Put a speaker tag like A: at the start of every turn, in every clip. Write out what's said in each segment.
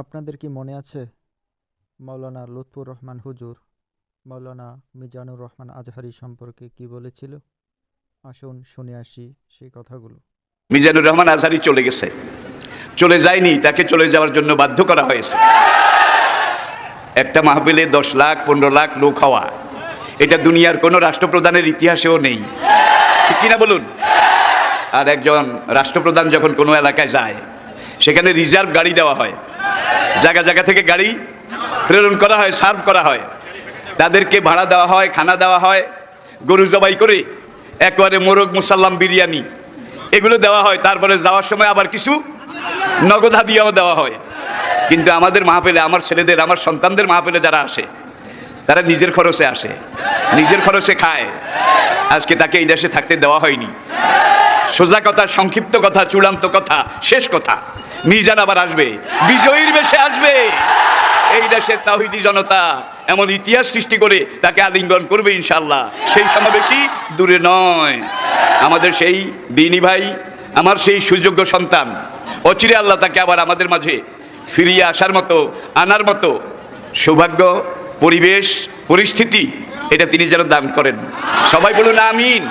A: আপনাদের কি মনে আছে? মাওলানা লুৎফুর রহমান হুজুর, মাওলানা মিজানুর রহমান আজহারি সম্পর্কে কি বলেছিল? আসুন শুনে আসি সেই কথাগুলো।
B: মিজানুর রহমান আজহারি চলে গেছে। চলে যায়নি, তাকে চলে যাওয়ার জন্য বাধ্য করা হয়েছে। একটা মাহফিলে দশ লাখ, পনেরো লাখ লোক হওয়া, এটা দুনিয়ার কোনো রাষ্ট্রপ্রধানের ইতিহাসেও নেই। ঠিক কিনা বলুন? আর একজন রাষ্ট্রপ্রধান যখন কোনো এলাকায় যায়, সেখানে রিজার্ভ গাড়ি দেওয়া হয়। জায়গা জায়গা থেকে গাড়ি প্রেরণ করা হয়, সার্ভ করা হয়। তাদেরকে ভাড়া দেওয়া হয়, খানা দেওয়া হয়, গরু জবাই করে একবারে মোরগ মুসাল্লাম বিরিয়ানি এগুলো দেওয়া হয়। তারপরে যাওয়ার সময় আবার কিছু নগদ হাদিয়াও দেওয়া হয়। কিন্তু আমাদের মাহফিলে, আমার ছেলেদের, আমার সন্তানদের মাহফিলে যারা আসে, তারা নিজের খরচে আসে, নিজের খরচে খায়। আজকে তাকে এই দেশে থাকতে দেওয়া হয়নি। সোজা কথা, সংক্ষিপ্ত কথা, চূড়ান্ত কথা, শেষ কথা। মিজান আবার আসবে, বিজয়ীর বেশে আসবে। এই দেশের তাহিদি জনতা এমন ইতিহাস সৃষ্টি করে তাকে আলিঙ্গন করবে ইনশাল্লাহ সেই সমাবেশই দূরে নয়। আমাদের সেই দিনী ভাই, আমার সেই সুযোগ্য সন্তান, অচিরে আল্লাহ তাকে আবার আমাদের মাঝে ফিরিয়ে আসার মতো, আনার মতো সৌভাগ্য, পরিবেশ, পরিস্থিতি, এটা তিনি যেন দান করেন। সবাই বলুন আমিন।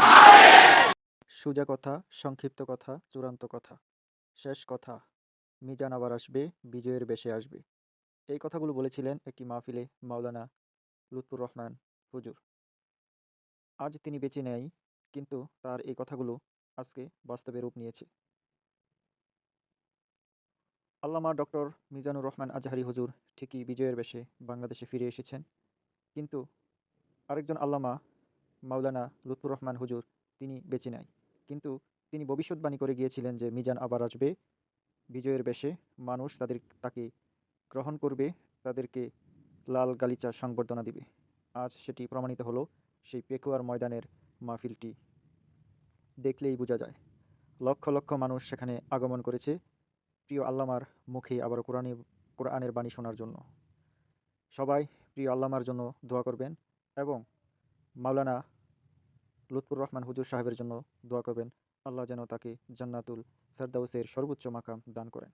A: সোজা কথা, সংক্ষিপ্ত কথা, চূড়ান্ত কথা। শেষ কথা, মিজান আবার আসবে, বিজয়ের বেশে আসবে। এই কথাগুলো বলেছিলেন একটি মাহফিলে মাওলানা লুৎফুর রহমান হুজুর। আজ তিনি বেঁচে নেয় কিন্তু তার এই কথাগুলো আজকে বাস্তবে রূপ নিয়েছে। আল্লামা ডক্টর মিজানুর রহমান আজহারি হুজুর ঠিকই বিজয়ের বেশে বাংলাদেশে ফিরে এসেছেন, কিন্তু আরেকজন আল্লামা মাওলানা লুৎফুর রহমান হুজুর তিনি বেঁচে নাই। কিন্তু তিনি ভবিষ্যৎবাণী করে গিয়েছিলেন যে মিজান আবার আসবে। বিজয়ের বেশে মানুষ তাদের তাকে গ্রহণ করবে, তাদেরকে লাল গালিচা সংবর্ধনা দিবে। আজ সেটি প্রমাণিত হলো সেই পেকুয়ার ময়দানের মাহফিলটি। দেখলেই বোঝা যায়, লক্ষ লক্ষ মানুষ সেখানে আগমন করেছে প্রিয় আল্লামার মুখে আবার কোরআনে, কোরআনের বাণী শোনার জন্য। সবাই প্রিয় আল্লামার জন্য দোয়া করবেন এবং মাওলানা লুৎফুর রহমান হুজুর সাহেবের জন্য দোয়া করবেন। আল্লাহ যেন তাকে জান্নাতুল ফেরদাউসের সর্বোচ্চ মাকাম দান করেন।